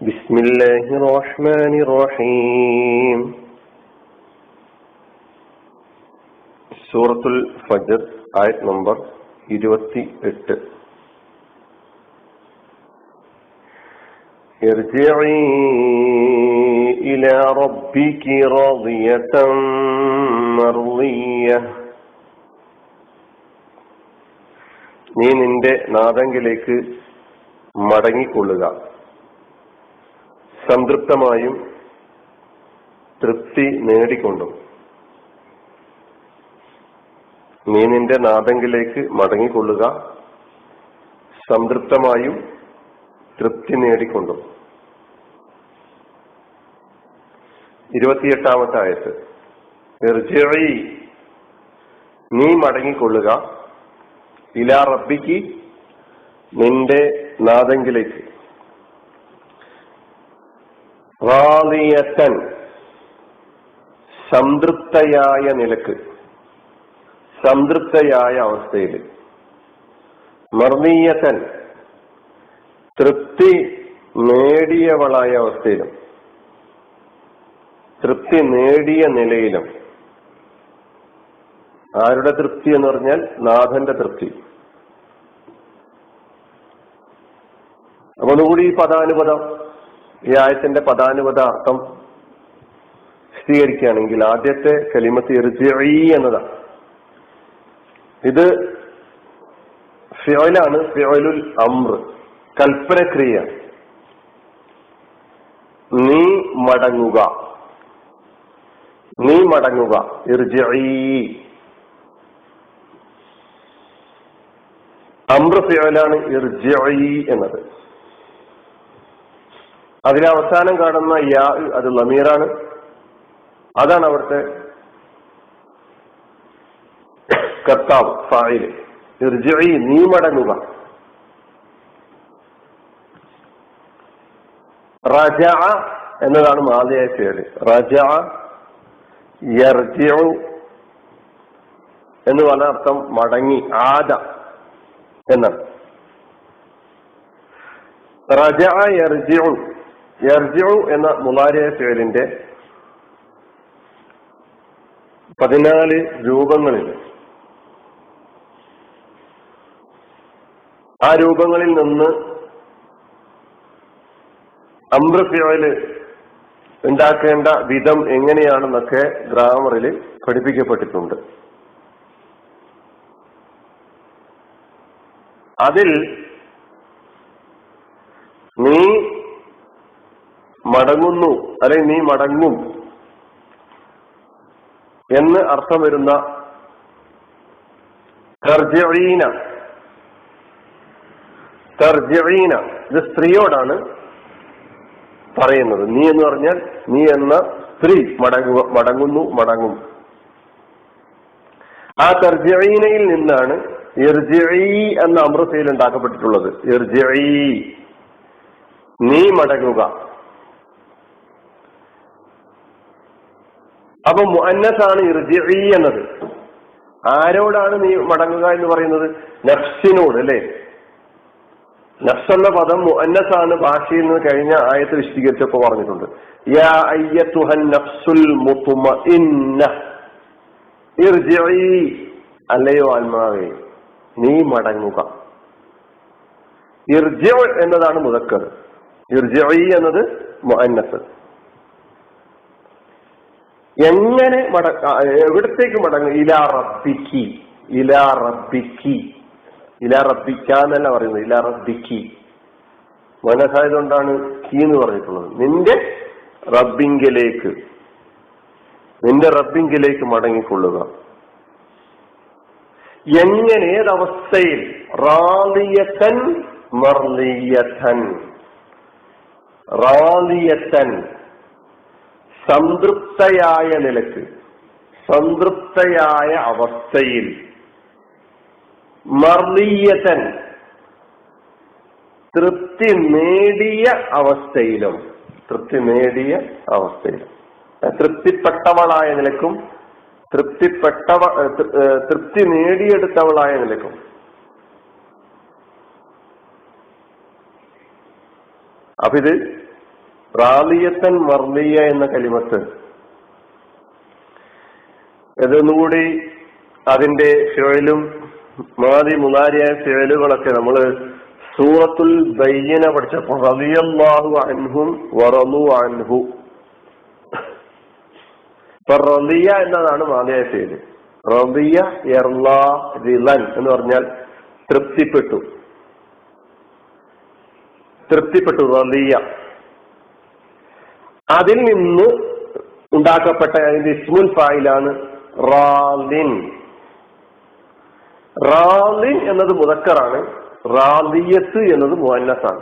بسم الله الرحمن الرحيم സൂറത്തുൽ ഫജർ ആയത് നമ്പർ ഇരുപത്തി എട്ട് ارجعي إلى ربك راضية مرضية നീ നിന്റെ നാദങ്കിലേക്ക് മടങ്ങിക്കൊള്ളുക സംതൃപ്തമായും തൃപ്തി നേടിക്കൊണ്ടും. നീ നിന്റെ നാദങ്കിലേക്ക് മടങ്ങിക്കൊള്ളുക. സംതൃപ്തമായും തൃപ്തി നേടിക്കൊണ്ടും. ഇരുപത്തിയെട്ടാമത്തെ ആയത്ത്. നീ മടങ്ങിക്കൊള്ളുക. ഇലാ റബ്ബിക്ക് നിന്റെ നാദങ്കിലേക്ക്. റാലിയത്തൻ സംതൃപ്തയായ നിലയ്ക്ക് സംതൃപ്തയായ അവസ്ഥയിൽ മർണീയത്തൻ തൃപ്തി നേടിയവളായ അവസ്ഥയിലും തൃപ്തി നേടിയ നിലയിലും. ആരുടെ തൃപ്തി എന്ന് പറഞ്ഞാൽ നാഥന്റെ തൃപ്തി. അപ്പൊ ഒന്നുകൂടി ഈ പദാനുപദം. ഈ ആയത്തിന്റെ പദാനുപത അർത്ഥം സ്ഥിരീകരിക്കുകയാണെങ്കിൽ ആദ്യത്തെ കലിമത്ത് ഇർജിഇ എന്നതാണ് ഇത് ഫിയോലാണ് ഫിയോലുൽ അമ്ര കൽപ്പനക്രിയ. നീ മടങ്ങുക. നീ മടങ്ങുക. ഇർജിഇ അമ്ര ഫിയോലാണ് ഇർജിഇ എന്നത്. അതിലെ അവസാനം കാണുന്ന യാ അത് ലമീറാണ്. അതാണ് അവിടുത്തെ കർത്താവ് ഫായിൽ. നീ മടങ്ങുക റജ എന്നതാണ് മാതയായ പേര്. റജ യർജിഉ എന്ന് പറഞ്ഞ അർത്ഥം മടങ്ങി ആദ എന്നാണ്. റജ യർജിഉ യർജിഉ എന്ന മുലാരിയ ഫേലിന്റെ പതിനാല് രൂപങ്ങളിൽ ആ രൂപങ്ങളിൽ നിന്ന് അമ്രഫിയോയിൽ ഉണ്ടാക്കേണ്ട വിധം എങ്ങനെയാണെന്നൊക്കെ ഗ്രാമറിൽ പഠിപ്പിക്കപ്പെട്ടിട്ടുണ്ട്. അതിൽ നീ മടങ്ങുന്നു അല്ലെങ്കിൽ നീ മടങ്ങും എന്ന് അർത്ഥം വരുന്ന തർജീന തർജീന ഇത് സ്ത്രീയോടാണ് പറയുന്നത്. നീ എന്ന് പറഞ്ഞാൽ നീ എന്ന സ്ത്രീ മടങ്ങുക മടങ്ങുന്നു മടങ്ങും. ആ തർജീനയിൽ നിന്നാണ് എർജി എന്ന അമൃതയിൽ ഉണ്ടാക്കപ്പെട്ടിട്ടുള്ളത്. എർജി നീ മടങ്ങുക. അപ്പൊ മുഅന്നസാണ് ഇർജിഇ എന്നത്. ആരോടാണ് നീ മടങ്ങുക എന്ന് പറയുന്നത്? നഫ്സിനോട് അല്ലെ? നഫ്സ് എന്ന പദം മുഅന്നസാണ് ഭാഷയിൽ നിന്ന് കഴിഞ്ഞ ആയത്ത് വിശദീകരിച്ചപ്പോ പറഞ്ഞിട്ടുണ്ട്. യാ അല്ലയോ ആത്മാവേ നീ മടങ്ങുക. ഇർജ എന്നതാണ് മുതക്കർ ഇർജിഇ എന്നത് മുഅന്നസ്. എങ്ങനെ മട എവിടത്തേക്ക് മടങ്ങും? ഇലാ റബ്ബിക്കി. ഇലാ റബ്ബിക്കി. ഇലാ റബ്ബിക്ക എന്നല്ല പറയുന്നത്. ഇലാ റബ്ബിക്കി. മനസ്സായതുകൊണ്ടാണ് കീ എന്ന് പറഞ്ഞിട്ടുള്ളത്. നിന്റെ റബ്ബിങ്കിലേക്ക്. നിന്റെ റബ്ബിങ്കിലേക്ക് മടങ്ങിക്കൊള്ളുക. എങ്ങനെ ഏതവസ്ഥയിൽ റാലിയത്തൻ മർലിയത്തൻ റാലിയത്തൻ. സംതൃപ്തയായ നിലയ്ക്ക് സംതൃപ്തയായ അവസ്ഥയിൽ. മർലീയതൻ തൃപ്തി നേടിയ അവസ്ഥയിലും തൃപ്തി നേടിയ അവസ്ഥയിലും. തൃപ്തിപ്പെട്ടവളായ നിലക്കും തൃപ്തിപ്പെട്ടവ തൃപ്തി നേടിയെടുത്തവളായ നിലക്കും. അപ്പൊ ഇത് റാലിയത്തൻ മർലിയ എന്ന കലിമത്ത്. ഇതൊന്നുകൂടി അതിന്റെ ഫിഴലും മാതി മുതാരിയായ ഫിഴലുകളൊക്കെ നമ്മൾ സൂറത്തുൽ ബയ്യന പഠിച്ചപ്പോൾ റളിയല്ലാഹു അൻഹും വറലു അൻഹു. റളിയ എന്നതാണ് മാതിയായ ഷേൽ റബിയ എർലാ റിലൻ എന്ന് പറഞ്ഞാൽ തൃപ്തിപ്പെട്ടു. തൃപ്തിപ്പെട്ടു റളിയ. അതിൽ നിന്ന് ഉണ്ടാക്കപ്പെട്ട അതിന്റെ ഇസ്മുൽ ഫായിലാണ് റാലിൻ. റാലിൻ എന്നത് മുതക്കറാണ് റാലിയത്ത് എന്നത് മുഹന്നസാണ്.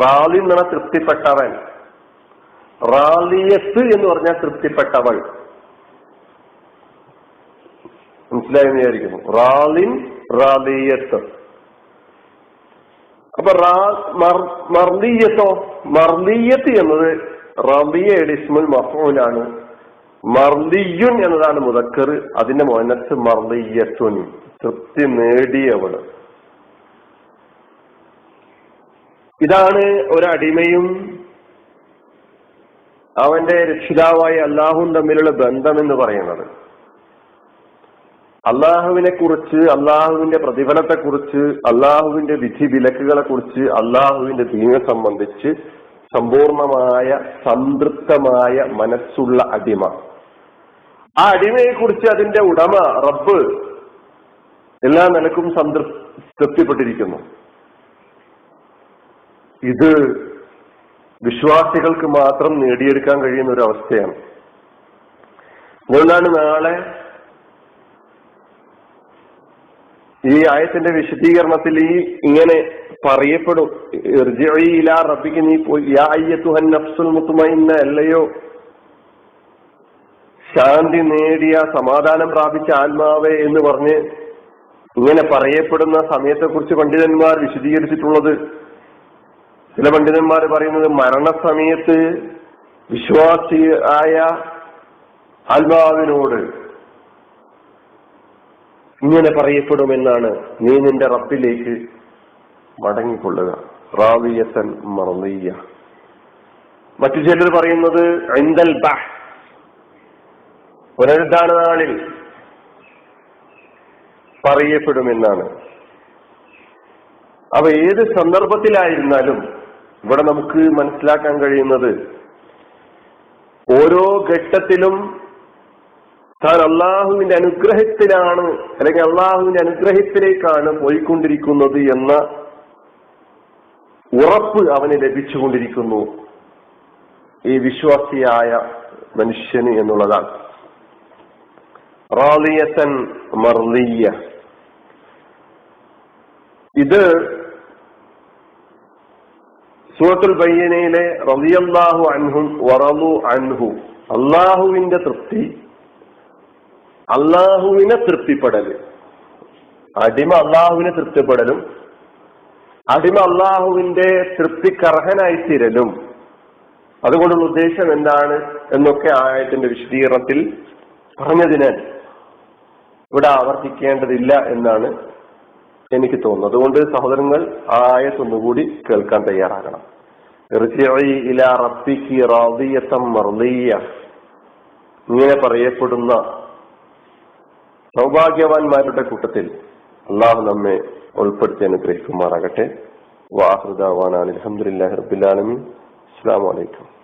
റാലിൻ എന്ന തൃപ്തിപ്പെട്ടവൻ. റാലിയത്ത് എന്ന് പറഞ്ഞാൽ തൃപ്തിപ്പെട്ടവൾ. മനസ്സിലായെന്ന് വിചാരിക്കുന്നു. റാലിൻ റാലിയത്ത്. അപ്പൊ മർലീയത്തോ? മർലീയത്ത് എന്നത് റബിയയുടെ ഇസ്മുൽ മഫൂലാണ് മർലിയുൻ എന്നതാണ് മുതക്കർ അതിന്റെ മോനത്ത് മർലിയത്തുൻ. തൃപ്തി നേടിയവൾ. ഇതാണ് ഒരടിമയും അവന്റെ രക്ഷിതാവായ അള്ളാഹും തമ്മിലുള്ള ബന്ധം എന്ന് പറയുന്നത്. അള്ളാഹുവിനെ കുറിച്ച് അള്ളാഹുവിന്റെ പ്രതിഫലത്തെ കുറിച്ച് അള്ളാഹുവിന്റെ വിധി വിലക്കുകളെ കുറിച്ച് അള്ളാഹുവിന്റെ ദീനെ സംബന്ധിച്ച് സമ്പൂർണമായ സംതൃപ്തമായ മനസ്സുള്ള അടിമ. ആ അടിമയെ കുറിച്ച് അതിന്റെ ഉടമ റബ്ബ് എല്ലാ നിലക്കും സംതൃപ്തിപ്പെട്ടിരിക്കുന്നു ഇത് വിശ്വാസികൾക്ക് മാത്രം നേടിയെടുക്കാൻ കഴിയുന്ന ഒരു അവസ്ഥയാണ്. അതുകൊണ്ടാണ് നാളെ ഈ ആയത്തിന്റെ വിശദീകരണത്തിൽ ഈ ഇങ്ങനെ പറയപ്പെടും. റബ്ബിക്ക് നീ അല്ലയോ? ശാന്തി നേടിയ സമാധാനം പ്രാപിച്ച ആത്മാവേ എന്ന് പറഞ്ഞ് ഇങ്ങനെ പറയപ്പെടുന്ന സമയത്തെക്കുറിച്ച് പണ്ഡിതന്മാർ വിശദീകരിച്ചിട്ടുള്ളത്. ചില പണ്ഡിതന്മാർ പറയുന്നത് മരണസമയത്ത് വിശ്വാസിയായ ആത്മാവിനോട് ഇങ്ങനെ പറയപ്പെടുമെന്നാണ്. നീ നിന്റെ റബ്ബിലേക്ക് മടങ്ങിക്കൊള്ളുക. റാവിയത്തൻ മറന്നീയ മറ്റു ചിലർ പറയുന്നത് ഐന്തൽ ബഹ്. പുനരുദ്ധാന നാളിൽ പറയപ്പെടുമെന്നാണ്. അവ ഏത് സന്ദർഭത്തിലായിരുന്നാലും ഇവിടെ നമുക്ക് മനസ്സിലാക്കാൻ കഴിയുന്നത് ഓരോ ഘട്ടത്തിലും താൻ അള്ളാഹുവിന്റെ അനുഗ്രഹത്തിലാണ് അല്ലെങ്കിൽ അള്ളാഹുവിന്റെ അനുഗ്രഹത്തിലേക്കാണ് പോയിക്കൊണ്ടിരിക്കുന്നത് എന്ന ഉറപ്പ് അവന് ലഭിച്ചുകൊണ്ടിരിക്കുന്നു. ഈ വിശ്വാസിയായ മനുഷ്യന് എന്നുള്ളതാണ്. റാലിയത്തൻ മർലിയ. ഇത് സൂറത്തുൽ ബയ്യനയിലെ റലിയല്ലാഹു അൻഹും വറലു അൻഹു. അള്ളാഹുവിന്റെ തൃപ്തി അള്ളാഹുവിനെ തൃപ്തിപ്പെടൽ അടിമ അള്ളാഹുവിനെ തൃപ്തിപ്പെടലും അടിമ അള്ളാഹുവിന്റെ തൃപ്തിക്കർഹനായി തീരലും അതുകൊണ്ടുള്ള ഉദ്ദേശം എന്താണ് എന്നൊക്കെ ആയത്തിന്റെ വിശദീകരണത്തിൽ പറഞ്ഞതിനാൽ ഇവിടെ ആവർത്തിക്കേണ്ടതില്ല എന്നാണ് എനിക്ക് തോന്നുന്നത്. അതുകൊണ്ട് സഹോദരങ്ങൾ ആയത്തൊന്നുകൂടി കേൾക്കാൻ തയ്യാറാകണം. ഇങ്ങനെ പറയപ്പെടുന്ന സൗഭാഗ്യവാന്മാരുടെ കൂട്ടത്തിൽ അള്ളാഹു നമ്മെ ഉൾപ്പെടുത്തി അനുഗ്രഹിക്കുമാറാകട്ടെ. വാഹൃദാവാനാണ്. അലഹമുല്ലാ റബുലാലമി അസ്സാം വലൈക്കും